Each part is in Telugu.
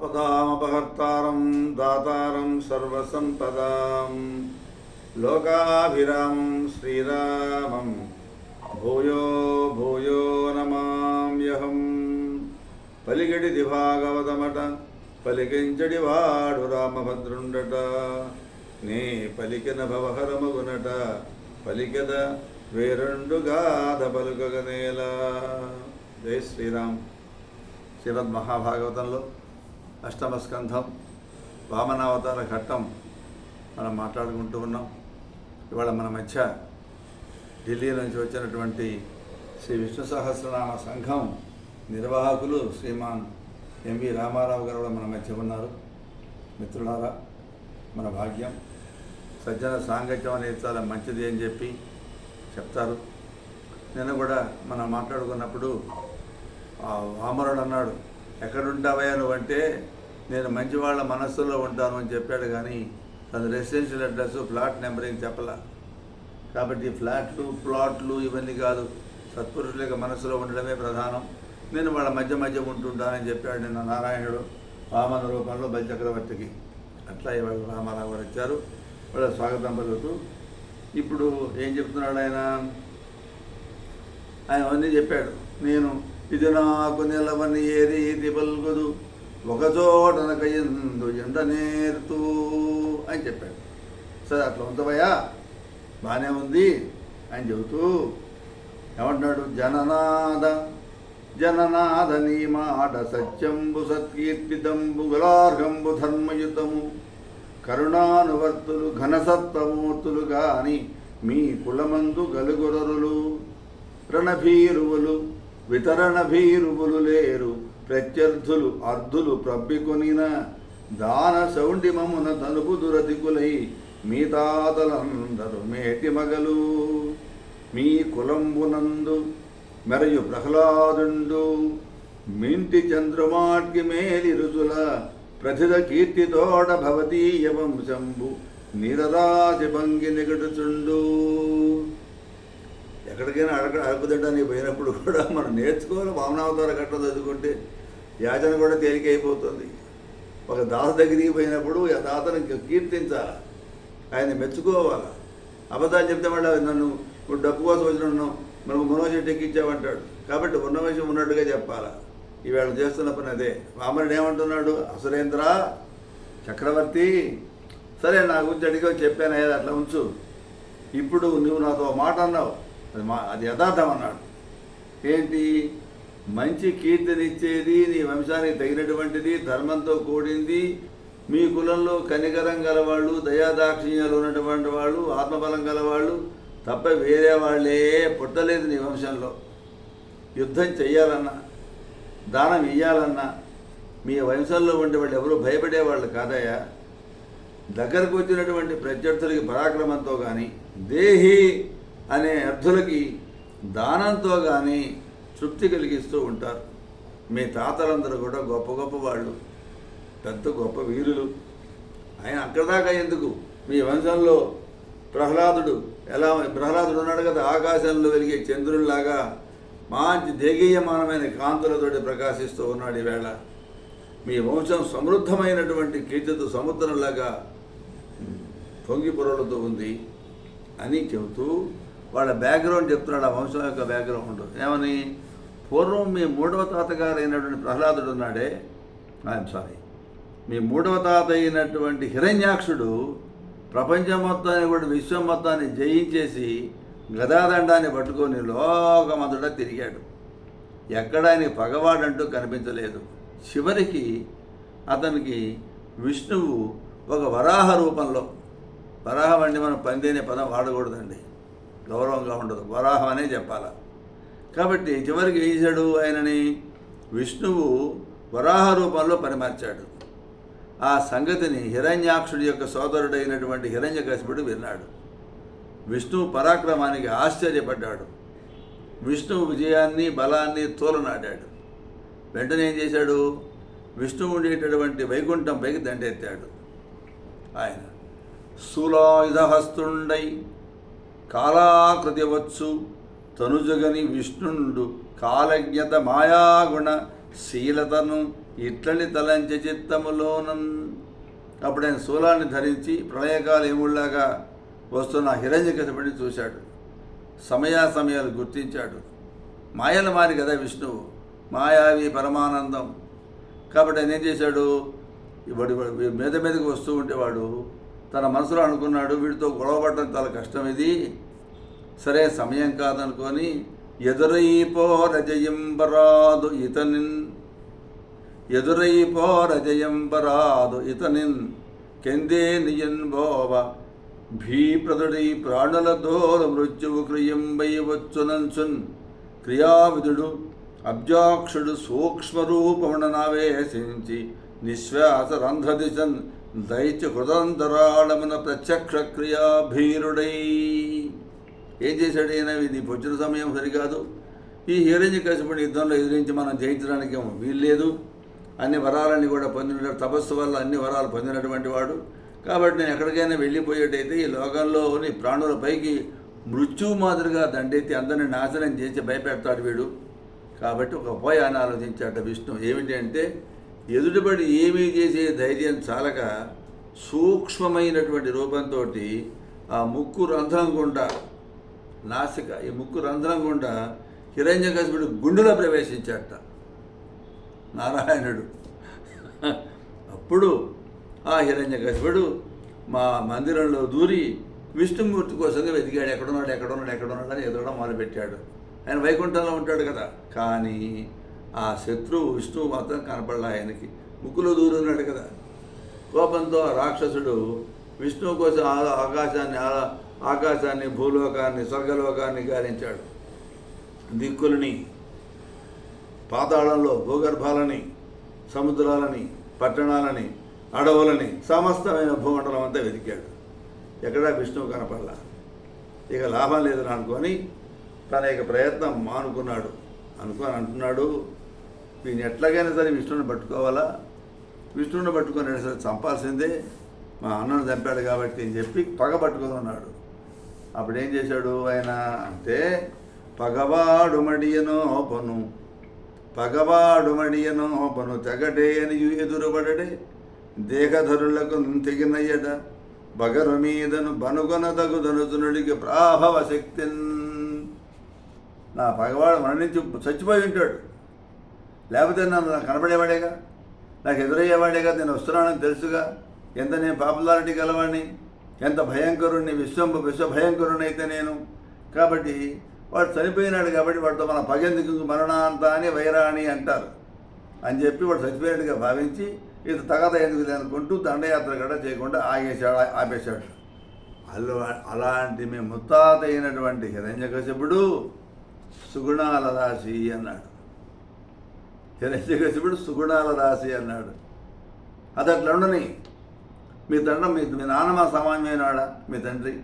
అపదామపహర్తారం దాతారం సర్వసంపదాం లోకాభిరామం శ్రీరామం భూయో భూయో నమామ్యహం పలిగడిది భాగవతమట పలికించడి వాడు రామభద్రుండట నీ పలికిన భవహరమగునట పలికద వేరెండు గాథ పలుకగనేలా జై శ్రీరామ్ శ్రీమద్ మహాభాగవతంలో అష్టమస్కంధం వామనావతార ఘట్టం మనం మాట్లాడుకుంటూ ఉన్నాం. ఇవాళ మన మధ్య ఢిల్లీ నుంచి వచ్చినటువంటి శ్రీ విష్ణు సహస్రనామ సంఘం నిర్వాహకులు శ్రీమాన్ ఎంవి రామారావు గారు కూడా మన మధ్య ఉన్నారు. మిత్రులారా మన భాగ్యం. సజ్జన సాంగత్యం అనేది చాలా మంచిది అని చెప్పి చెప్తారు. నిన్న కూడా మనం మాట్లాడుకున్నప్పుడు ఆ వామరుడు అన్నాడు ఎక్కడుంటావయ్యా అంటే నేను మంచి వాళ్ళ మనస్సులో ఉంటాను అని చెప్పాడు కానీ తన రెసిడెన్షియల్ అడ్రస్ ఫ్లాట్ నెంబరింగ్ చెప్పలా. కాబట్టి ఫ్లాట్లు ప్లాట్లు ఇవన్నీ కాదు. సత్పురుషుల యొక్క మనసులో ఉండడమే ప్రధానం. నేను వాళ్ళ మధ్య మధ్య ఉంటుంటానని చెప్పాడు నిన్న నారాయణుడు వామన రూపంలో బలిచక్రవర్తికి అట్లా ఇవాళ రామారావు గారు వచ్చారు. వాళ్ళ స్వాగతం పలుకుతూ ఇప్పుడు ఏం చెప్తున్నాడు ఆయన? ఆయన అవన్నీ చెప్పాడు. నేను ఇది నాకు నిలవని ఏ రీతి పలుకుదు. ఒకచోటనక ఎందు ఎండ నేరుతూ అని చెప్పాడు. సరే అట్లా ఉంచవయ్యా బాగానే ఉంది అని చెబుతూ ఏమంటున్నాడు? జననాద జననాద నీ మాట సత్యంబు సత్కీర్తితంబు గులార్హంబు ధర్మయుతము కరుణానువర్తులు ఘనసత్వమూర్తులు కాని మీ కులమందు గలుగురరులు రణభీరువులు వితరణ భీరువులు లేరు. ప్రత్యర్థులు అర్ధులు ప్రబ్బికొనిన దాన సౌండిమమున తలుపు దురతికులై మీ తాతలందరూ మేటి మగలు. మీ కులంబునందు మెరయు ప్రహ్లాదుండు. మింటి చంద్రమాట్కి మేలి రుజుల ప్రథిత కీర్తితోడ భవతీయ వంశంబు నిరరాజి భంగి నిగడుచుండు. ఎక్కడికైనా అడగ అడుగుతుండని పోయినప్పుడు కూడా మనం నేర్చుకోవాలి. వామనావతార గట్ట చదువుకుంటే యాచన కూడా తేలికైపోతుంది. ఒక దాత దగ్గరికి పోయినప్పుడు ఆ దాతను కీర్తించాలి. ఆయన మెచ్చుకోవాలి. అబద్ధాలు చెప్తే మళ్ళీ నన్ను ఇప్పుడు డబ్బు కోసం వచ్చిన మనకు మనోజెట్ ఎక్కించామంటాడు కాబట్టి ఉన్న విషయం ఉన్నట్టుగా చెప్పాలా? ఈవేళ చేస్తున్న పని అదే. వామనుడు ఏమంటున్నాడు? అసురేంద్ర చక్రవర్తి సరే నా గురించి అడిగా చెప్పాను అయ్యా అట్లా ఉంచు. ఇప్పుడు నువ్వు నాతో మాట అన్నావు. అది మా అది యథార్థం అన్నాడు. ఏంటి? మంచి కీర్తినిచ్చేది నీ వంశానికి తగినటువంటిది ధర్మంతో కూడింది మీ కులంలో కనికరం గలవాళ్ళు దయాదాక్షిణ్యాలు ఉన్నటువంటి వాళ్ళు ఆత్మబలం గలవాళ్ళు తప్ప వేరే వాళ్ళే పుట్టలేదు నీ వంశంలో. యుద్ధం చెయ్యాలన్నా దానం ఇయ్యాలన్నా మీ వంశంలో ఉండే వాళ్ళు ఎవరు భయపడేవాళ్ళు కాదయ్యా. దగ్గరకు వచ్చినటువంటి ప్రత్యర్థులకి పరాక్రమంతో కానీ దేహి అనే అర్థులకి దానంతో కానీ తృప్తి కలిగిస్తూ ఉంటారు. మీ తాతలందరూ కూడా గొప్ప గొప్ప వాళ్ళు పెద్ద గొప్ప వీరులు. ఆయన అక్కడ దాకా ఎందుకు? మీ వంశంలో ప్రహ్లాదుడు ఎలా ప్రహ్లాదుడు ఉన్నాడు కదా ఆకాశంలో వెలిగే చంద్రుల్లాగా మంచి దేగీయమానమైన కాంతులతోటి ప్రకాశిస్తూ ఉన్నాడు ఈవేళ. మీ వంశం సమృద్ధమైనటువంటి కీర్తితో సముద్రంలాగా పొంగి పొరలతో ఉంది అని చెబుతూ వాళ్ళ బ్యాక్గ్రౌండ్ చెప్తున్నాడు ఆ వంశం యొక్క బ్యాక్గ్రౌండ్ ఏమని? పూర్వం మీ మూడవ తాతగారు అయినటువంటి ప్రహ్లాదుడు ఉన్నాడే. ఐఎమ్ సారీ మీ మూడవ తాత అయినటువంటి హిరణ్యాక్షుడు ప్రపంచం మొత్తాన్ని కూడా విశ్వం మొత్తాన్ని జయించేసి గదాదండాన్ని పట్టుకొని లోకమంతటా తిరిగాడు. ఎక్కడ ఆయన పగవాడంటూ కనిపించలేదు. చివరికి అతనికి విష్ణువు ఒక వరాహ రూపంలో వరాహం అంటే మనం పందేనే పదం వాడకూడదండి. గౌరవంగా ఉండదు. వరాహం అనే చెప్పాలి. కాబట్టి చివరికి ఏం చేశాడు ఆయనని? విష్ణువు వరాహ రూపంలో పరిమార్చాడు. ఆ సంగతిని హిరణ్యాక్షుడి యొక్క సోదరుడైనటువంటి హిరణ్యకశిపుడు విన్నాడు. విష్ణువు పరాక్రమానికి ఆశ్చర్యపడ్డాడు. విష్ణువు విజయాన్ని బలాన్ని తోలనాడాడు. వెంటనే ఏం చేశాడు? విష్ణువు ఉండేటటువంటి వైకుంఠంపైకి దండెత్తాడు. ఆయన స్థూలాయుధహస్తుండై కాలాకృతి వచ్చు తనుజగని విష్ణుండు కాలజ్ఞత మాయాగుణ శీలతను ఇట్లని తలంచి చిత్తములోనం. అప్పుడు ఆయన శూలాన్ని ధరించి ప్రళయకాల ఏముళ్ళాగా వస్తున్న హిరణ్యకశిపుడిని చూశాడు. సమయాసమయాలు గుర్తించాడు. మాయలు మారి కదా విష్ణువు. మాయావి పరమానందం. కాబట్టి ఆయన ఏం చేశాడు? వాడు మీద మీదకి వస్తూ ఉంటేవాడు తన మనసులో అనుకున్నాడు వీడితో గొడవపడటం చాలా కష్టం ఇది. సరే సమయం కాదనుకొని ఎదురైపో రజయింబరాదు ఇతనిన్. ఎదురైపో రజయంబరాదు ఇతనిన్. కెందే నియన్ భీప్రదుడి భీప్రదుడై ప్రాణుల దోర మృత్యువు క్రియంబై వచ్చునంచున్ క్రియావిధుడు అబ్జాక్షుడు సూక్ష్మరూపముననావేశించి నిశ్వాస రంధ్రదిశన్ దైత్య హృదంతరాళమున ప్రత్యక్ష క్రియాభీరుడై ఏం చేశాడు ఈయన? ఇది పొచ్చిన సమయం సరికాదు. ఈ హిరణ్య కసిపడి యుద్ధంలో ఎదిరించి మనం జయించడానికి వీల్లేదు. అన్ని వరాలన్నీ కూడా పొందిన తపస్సు వల్ల అన్ని వరాలు పొందినటువంటి వాడు. కాబట్టి నేను ఎక్కడికైనా వెళ్ళిపోయేటైతే ఈ లోకంలోని ప్రాణుల పైకి మాదిరిగా దండెత్తి అందరిని నాశనం చేసి భయపెడతాడు వీడు. కాబట్టి ఒక ఉపాయాన్ని ఆలోచించాట విష్ణు. ఏమిటి అంటే ఎదుటిపడి ఏమీ చేసే ధైర్యం చాలక సూక్ష్మమైనటువంటి రూపంతో ఆ ముక్కు రంధ్రం గుండా నాసిక ఈ ముక్కు రంధ్రం గుండా హిరణ్యకశిపుడు గుండెలో ప్రవేశించాట నారాయణుడు. అప్పుడు ఆ హిరణ్యకశిపుడు మా మందిరంలో దూరి విష్ణుమూర్తి కోసంగా వెతికాడు. ఎక్కడున్నాడు ఎక్కడున్నాడు ఎక్కడున్నాడు అని ఎదగడం మొదలుపెట్టాడు. ఆయన వైకుంఠంలో ఉంటాడు కదా. కానీ ఆ శత్రువు విష్ణువు మాత్రం కనపడలే ఆయనకి. ముక్కులో దూరున్నాడు కదా. కోపంతో రాక్షసుడు విష్ణువు కోసం ఆ- ఆకాశాన్ని ఆ- ఆకాశాన్ని భూలోకాన్ని స్వర్గలోకాన్ని గాలించాడు. దిక్కులని పాతాళంలో భూగర్భాలని సముద్రాలని పట్టణాలని అడవులని సమస్తమైన భూమండలం అంతా వెతికాడు. ఎక్కడా విష్ణువు కనపడలా. ఇక లాభం లేదని అనుకొని తన యొక్క ప్రయత్నం మానుకున్నాడు. అనుకొని అంటున్నాడు నేను ఎట్లాగైనా సరే విష్ణువుని పట్టుకోవాలా? విష్ణువుని పట్టుకొని సరే చంపాల్సిందే. మా అన్నను చంపాడు కాబట్టి అని చెప్పి పగ పట్టుకొని ఉన్నాడు. అప్పుడు ఏం చేశాడు ఆయన అంటే పగవాడు మడియనో పను పగవాడు మడియనో పను తెగటే అని ఎదురుబడడే దేహధరులకు తెగినయ్యట. బగరు మీదను బనుగొన తగుదనుతునుడికి ప్రాభవ శక్తిన్. నా పగవాడు మరణించి చచ్చిపోయి ఉంటాడు. లేకపోతే నన్ను నాకు కనబడేవాడేగా? నాకు ఎదురయ్యేవాడేగా? నేను వస్తున్నానని తెలుసుగా? ఎంత నేను పాపులారిటీ గలవాడిని ఎంత భయంకరుణ్ణి? విశ్వం విశ్వ భయంకరుణ్ణి అయితే నేను? కాబట్టి వాడు చనిపోయినాడు కాబట్టి వాడితో మన పగెందుకు మరణాంత అని వైరాణి అంటారు. అని చెప్పి వాడు చనిపోయినట్టుగా భావించి ఇది తగద ఎందుకు అనుకుంటూ దండయాత్ర కూడా చేయకుండా ఆగేశాడు ఆపేశాడు. అల్లు అలాంటి మేము ముత్తాత అయినటువంటి హిరణ్యకశిపుడు సుగుణాల రాశి అన్నాడు. హిరణ్యకశిపుడు సుగుణాల రాశి అన్నాడు. అది అట్లా ఉండని. మీ తండ్రి మీ మీ నాన్నమ్మ సామాన్యమైనవాడా మీ తండ్రి.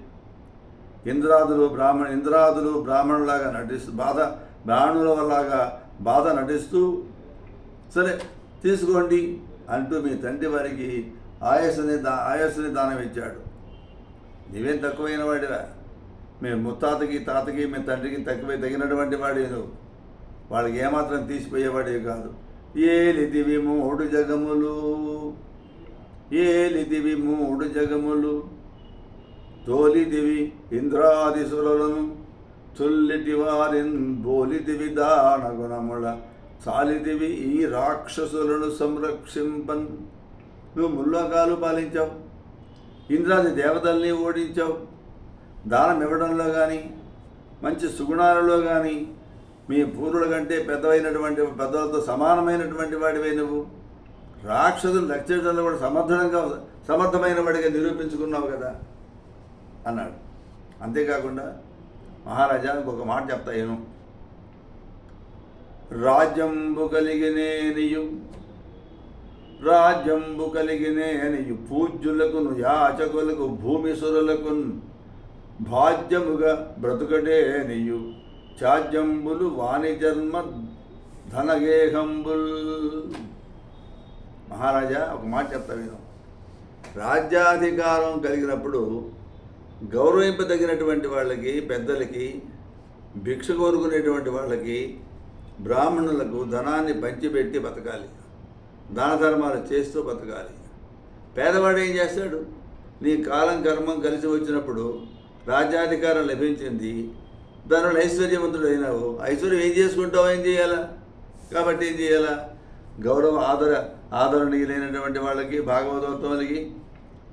ఇంద్రాదులు బ్రాహ్మణ ఇంద్రాదులు బ్రాహ్మణులాగా నటిస్తూ బాధ బ్రాహ్మణుల వల్లగా బాధ నటిస్తూ సరే తీసుకోండి అంటూ మీ తండ్రి వారికి ఆయస్సుని దా ఆయస్సుని దానం ఇచ్చాడు. నీవేం తక్కువైన వాడివా? మీ ముత్తాతకి తాతకి మీ తండ్రికి తక్కువై తగినటువంటి వాడి నువ్వు వాళ్ళకి ఏమాత్రం తీసిపోయేవాడే కాదు. ఏలిదివి మూడు జగములు ఏలిదివి మూడు జగములు తోలిదివి ఇంద్రాదిసులను చుల్లిటి వారిన్ బోలిదివి దానగుణముల చాలిదివి ఈ రాక్షసులను సంరక్షింపన్. నువ్వు ముల్లోకాలు పాలించావు ఇంద్రాది దేవతల్ని ఓడించావు దానం ఇవ్వడంలో కానీ మంచి సుగుణాలలో కానీ మీ పూర్వుల కంటే పెద్దవైనటువంటి పెద్దలతో సమానమైనటువంటి వాడివే నువ్వు. రాక్షసులు రక్షించడంలో కూడా సమర్థనంగా సమర్థమైన వాడిగా నిరూపించుకున్నావు కదా అన్నాడు. అంతేకాకుండా మహారాజా ఒక మాట చెప్తా ఏను రాజ్యంబు కలిగినేనియు రాజ్యంబు కలిగినేనియు పూజ్యులకు యాచకులకు భూమిసురులకు భాజ్యముగా బ్రతుకటేనియు. చాజంబులు వాణిజన్మ ధనగేహంబుల్. మహారాజా ఒక మాట చెప్తా విను రాజ్యాధికారం కలిగినప్పుడు గౌరవింపదగినటువంటి వాళ్ళకి పెద్దలకి భిక్ష కోరుకునేటువంటి వాళ్ళకి బ్రాహ్మణులకు ధనాన్ని పంచిపెట్టి బతకాలి. దాన ధర్మాలు చేస్తూ బతకాలి. పేదవాడు ఏం చేస్తాడు? నీ కాలం కర్మం కలిసి వచ్చినప్పుడు రాజ్యాధికారం లభించింది దానివల్ల ఐశ్వర్యవంతుడు అయినావు. ఐశ్వర్యం ఏం చేసుకుంటావు? ఏం చేయాలా? కాబట్టి ఏం చేయాలా? గౌరవ ఆదర ఆదరణీయులైనటువంటి వాళ్ళకి భాగవతోత్తములకి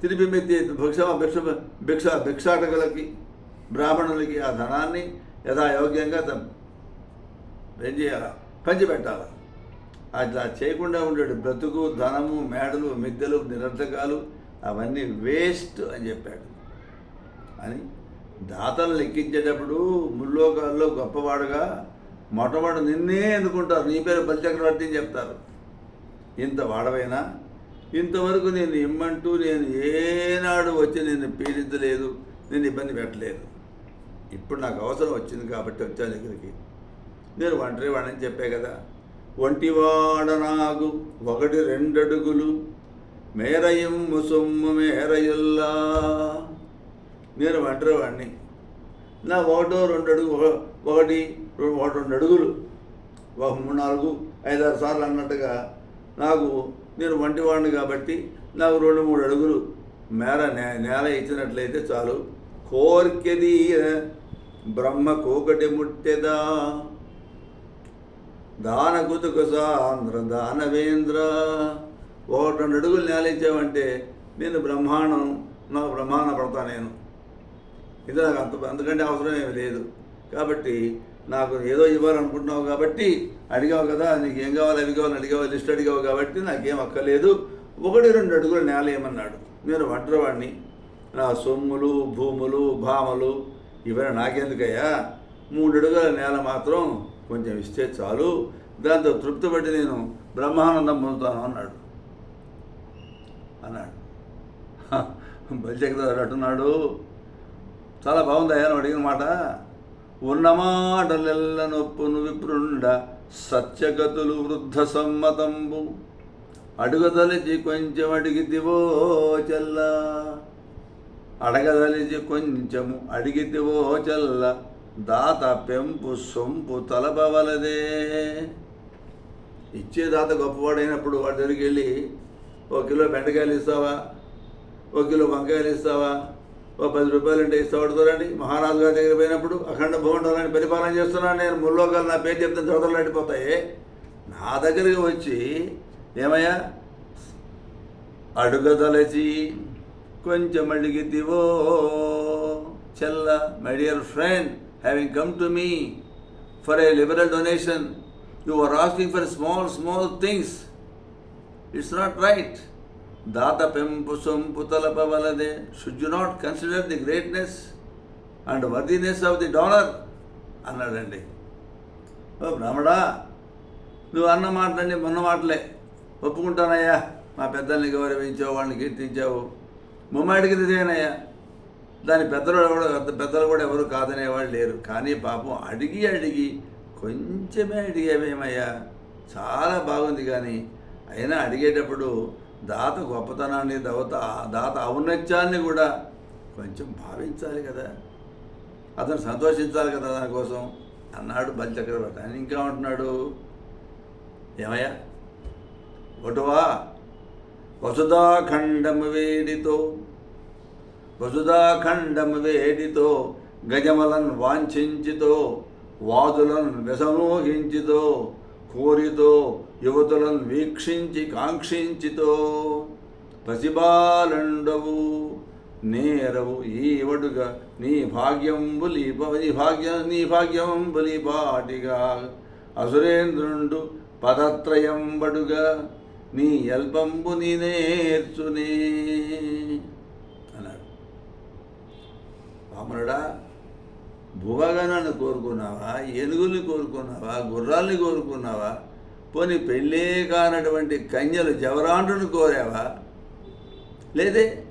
తిరిగి మెత్తి భిక్ష భిక్ష భిక్ష భిక్షాటకులకి బ్రాహ్మణులకి ఆ ధనాన్ని యథాయోగ్యంగా ఏం చేయాలా? పంచిపెట్టాలి? అట్లా చేయకుండా ఉండేడు. బ్రతుకు ధనము మేడలు మిద్దెలు నిరర్థకాలు అవన్నీ వేస్ట్ అని చెప్పాడు. అని దాతలు లెక్కించేటప్పుడు ముల్లోకాల్లో గొప్పవాడుగా మొట్టమొదటి నిన్నే ఎందుకుంటారు? నీ పేరు బలిచక్రవర్తి అని చెప్తారు. ఇంత వాడవైనా ఇంతవరకు నేను ఇమ్మంటూ నేను ఏనాడు వచ్చి నేను పీడించలేదు నేను ఇబ్బంది పెట్టలేదు. ఇప్పుడు నాకు అవసరం వచ్చింది కాబట్టి వచ్చాను దగ్గరికి నేను ఒంటరి వాడని చెప్పే కదా. ఒంటివాడ నాకు ఒకటి రెండడుగులు మేరయం ముసొమ్ము మేరయుల్లా. నేను ఒంటరి వాడిని. నా ఒకటో రెండు అడుగు ఒకటి రెండు- ఒకటి రెండు అడుగులు. ఒక మూడు నాలుగు ఐదారు సార్లు అన్నట్టుగా నాకు నేను వంటివాడిని కాబట్టి నాకు రెండు మూడు అడుగులు. మేర నే- నేల ఇచ్చినట్లయితే చాలు. కోర్కెది బ్రహ్మ కోకటి ముట్టెదా. దాన కుతుక సాంద్ర దానవేంద్ర ఒకటి రెండు అడుగులు నేల ఇచ్చావంటే నేను బ్రహ్మాండం నాకు బ్రహ్మాండ పడతా నేను. ఇది నాకు అంత అంతకంటే అవసరం ఏమి లేదు. కాబట్టి నాకు ఏదో ఇవ్వాలనుకుంటున్నావు కాబట్టి అడిగావు కదా నీకు ఏం కావాలి అవి కావాలి అడిగావు లిస్ట్ అడిగావు కాబట్టి నాకేం అక్కర్లేదు. ఒకటి రెండు అడుగులు నేల ఏమన్నాడు. నేను వంటరవాడిని నా సొమ్ములు భూములు భామలు ఇవన్నీ నాకెందుకయ్యా? మూడు అడుగుల నేల మాత్రం కొంచెం ఇస్తే చాలు. దాంతో తృప్తిపడి నేను బ్రహ్మానందం పొందుతాను అన్నాడు. అన్నాడు. బలిచక్రవర్తి అంటున్నాడు. చాలా బాగుంది అయ్యా నువ్వు అడిగిన మాట. ఉన్న మాటలెల్ల నొప్పును విప్రుండ సత్యగతులు వృద్ధ సమ్మతంబు. అడుగదలిచి కొంచెం అడిగితివో చెల్ల. అడగదలిచి కొంచెము అడిగితివో చెల్ల. దాత పెంపు సొంపు తలపవలదే. ఇచ్చే దాత గొప్పవాడైనప్పుడు వాడి దగ్గరికి వెళ్ళి ఒక కిలో బెండకాయలు ఇస్తావా? ఒక కిలో వంకాయలు ఇస్తావా? ఓ పది రూపాయలు అంటే ఇస్తావు చూడండి. మహారాజు గారి దగ్గర పోయినప్పుడు అఖండ భూమండలాన్ని పరిపాలన చేస్తున్నాను. నేను ముల్లోకాలు నా పేరు చెప్తే చోదరులు అడిపోతాయి నా దగ్గరికి వచ్చి ఏమయ్యా? అడుగదలచి కొంచెం అడిగితివో. చెల్ల my dear friend having come to me for a liberal donation you are asking for small small things it's not right దాత పెంపు సొంపు తలపవలదే should you not consider the greatness and worthiness of the dollar అన్నాడండి. ఓ బ్రాహ్మడా నువ్వు అన్న మాటలండి మొన్న మాటలే. ఒప్పుకుంటానయ్యా. మా పెద్దల్ని గౌరవించావు వాళ్ళని కీర్తించావు. ముమ్మాడికి ఇదేనయ్యా. దాని పెద్దలు ఎవరు పెద్దలు కూడా ఎవరు కాదనేవాళ్ళు లేరు. కానీ పాపం అడిగి అడిగి కొంచెమే అడిగేవేమయ్యా. చాలా బాగుంది కానీ అయినా అడిగేటప్పుడు దాత గొప్పతనాన్ని దవత దాత ఔన్నత్యాన్ని కూడా కొంచెం భావించాలి కదా. అతను సంతోషించాలి కదా దానికోసం అన్నాడు బలిచక్రవర్తి. అని ఇంకా ఉంటున్నాడు. ఏమయ్యా? ఒటువా? వసుధాఖండము వేడితో వసుధాఖండము వేడితో గజమలన్ వాంఛించితో వాదులను వ్యసమోహించితో కోరితో యువతులను వీక్షించి కాంక్షించితో పసిబాలండవు నేరవు ఈవడుగా నీ భాగ్యంబులి నీ భాగ్యం నీ భాగ్యంబులి పాటిగా. అసురేంద్రుండు పదత్రయంబడుగా నీ అల్పంబు నీ నేర్చునే. అన్నాడు. వామనుడా భువగణాన్ని కోరుకున్నావా ఏనుగుల్ని కోరుకున్నావా గుర్రాల్ని కోరుకున్నావా? పోనీ పెళ్ళే కానటువంటి కన్యలు జవరాంటును కోరావా? లేదే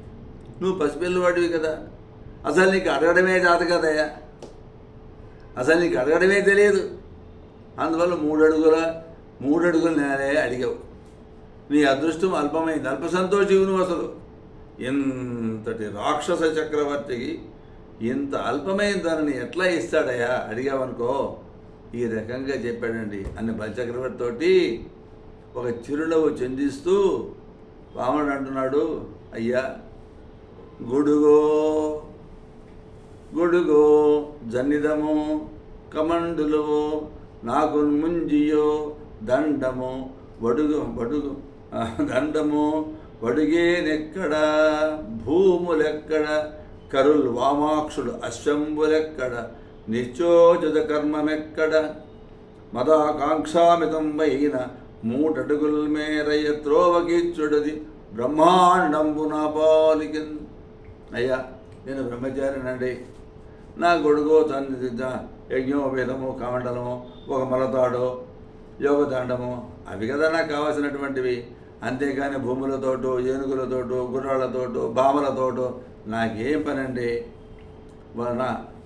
నువ్వు పసిపిల్లవాడివి కదా. అసలు నీకు అడగడమే కాదు కదయ్యా. అసలు నీకు అడగడమే తెలియదు. అందువల్ల మూడు అడుగుల మూడు నేలే అడిగావు. నీ అదృష్టం అల్పమైంది. అల్ప సంతోషివి నువ్వు అసలు. ఇంతటి రాక్షస చక్రవర్తికి ఇంత అల్పమైన దానిని ఎట్లా ఇస్తాడయ్యా? అడిగావనుకో. ఈ రకంగా చెప్పాడండి. అన్ని బలిచక్రవర్తి తోటి ఒక చిరునవ్వు చెందిస్తూ వామనుడు అంటున్నాడు అయ్యా గుడుగో గుడుగో జన్నిదము కమండులువు నాకు ముంజియో దండము వడుగు వడుగు దండము వడుగేనెక్కడ భూములెక్కడ కరుల్ వామాక్షుడు అశ్వంబులెక్కడ నిశ్చోచిత కర్మమెక్కడ మదాకాంక్షామితం వైన మూటడుగుల్ మేరయ్య త్రోవకీచ్చుడది బ్రహ్మాండంబు నా పాలికిన్ అయ్యా నేను బ్రహ్మచారినండి. నా గొడుగో తన్ని యజ్ఞోపేతము కమండలము ఒక మలతాడు యోగదండము అవి కదా నాకు కావాల్సినటువంటివి. అంతేకాని భూములతోటో ఏనుగులతోటో గుర్రాలతోటో బామలతోటో నాకేం పనండి? వలన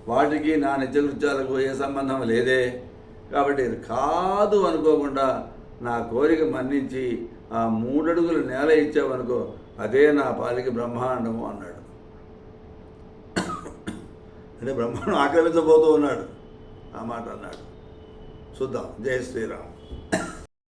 వాటికి నా నిత్యకృత్యాలకు ఏ సంబంధం లేదే. కాబట్టి కాదు అనుకోకుండా నా కోరిక మన్నించి ఆ మూడడుగులు నేల ఇచ్చావనుకో అదే నా పాలికి బ్రహ్మాండము అన్నాడు. అంటే బ్రహ్మాండం ఆక్రమించబోతూ ఉన్నాడు. ఆ మాట అన్నాడు. చూద్దాం. జయ శ్రీరామ్.